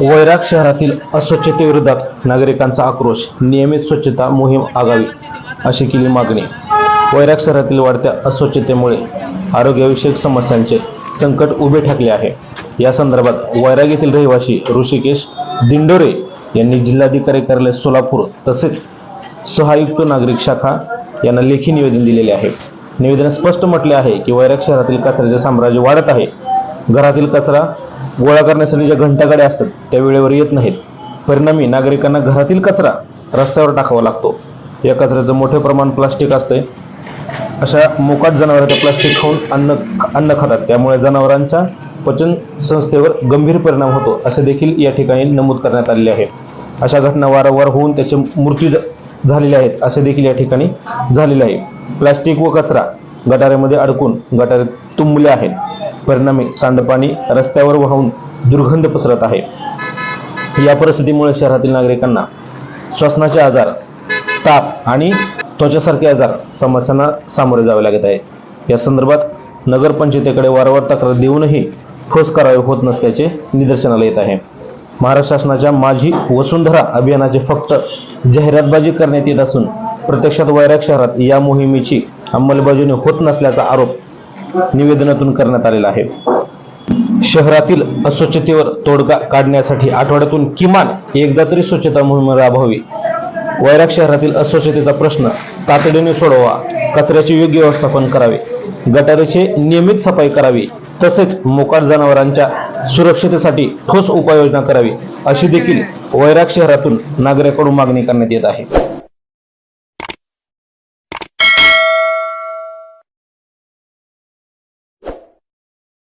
वैराग शहरातील अस्वच्छतेविरोधात नागरिकांचा आक्रोश नियमित स्वच्छता मोहीम आगावी अशी केली मागणी. वैराग शहरातील वाढत्या अस्वच्छतेमुळे आरोग्यविषयक समस्यांचे संकट उभे ठाकले आहे. या संदर्भात वैराग येथील रहिवासी ऋषिकेश दिंडोरे यांनी जिल्हाधिकारी कार्यालय सोलापूर तसेच सहायुक्त नागरिक शाखा यांना लेखी निवेदन दिलेले आहे. निवेदनात स्पष्ट म्हटले आहे की वैराग शहरातील कचऱ्याचे साम्राज्य वाढत आहे. घरातील कचरा गोळा करण्यासाठी ज्या घंटागाड्या असतात त्या वेळेवर येत नाहीत. परिणामी नागरिकांना घरातील कचरा रस्त्यावर टाकावा लागतो. या कचऱ्याचं मोठे प्रमाण प्लास्टिक असते अशा मोकाट जनावरं ते प्लास्टिक खाऊन अन्न अन्न खातात. त्यामुळे जनावरांच्या पचन संस्थेवर गंभीर परिणाम होतो असे देखील या ठिकाणी नमूद करण्यात आलेले आहे. अशा घटना वारंवार होऊन त्याचे मृत्यू झालेले आहेत असे देखील या ठिकाणी झालेले आहे. प्लास्टिक व कचरा गटारेमध्ये अडकून गटारे तुंबले आहेत. परिणामी सांडपाणी रस्त्यावर वाहून दुर्गंध पसरत आहे. या परिस्थितीमुळे शहरातील नागरिकांना श्वसनाचे आजार ताप आणि त्वचासारखे आजार समस्यांना सामोरे जावे लागत आहे. या संदर्भात नगरपंचायतीकडे वारंवार तक्रार देऊनही ठोस कारवाई होत नसल्याचे निदर्शनाला येत आहे. महाराष्ट्र शासनाच्या माझी वसुंधरा अभियानाचे फक्त जाहिरातबाजी करण्यात येत असून प्रत्यक्षात वैराग शहरात या मोहिमेची अंमलबजावणी होत नसल्याचा आरोप निवेदनातून करण्यात आलेला आहे. शहरातील अस्वच्छतेवर तोडगा काढण्यासाठी आठवड्यातून किमान एकदा तरी स्वच्छता मोहीम राबवावी. वैराग शहरातील अस्वच्छतेचा प्रश्न तातडीने सोडवा कचऱ्याचे योग्य व्यवस्थापन करावे गटारीचे नियमित सफाई करावी तसेच मोकाट जनावरांच्या सुरक्षतेसाठी ठोस उपाययोजना करावी अशी देखील वैराग शहरातून नागरिकांकडून मागणी करण्यात येत आहे.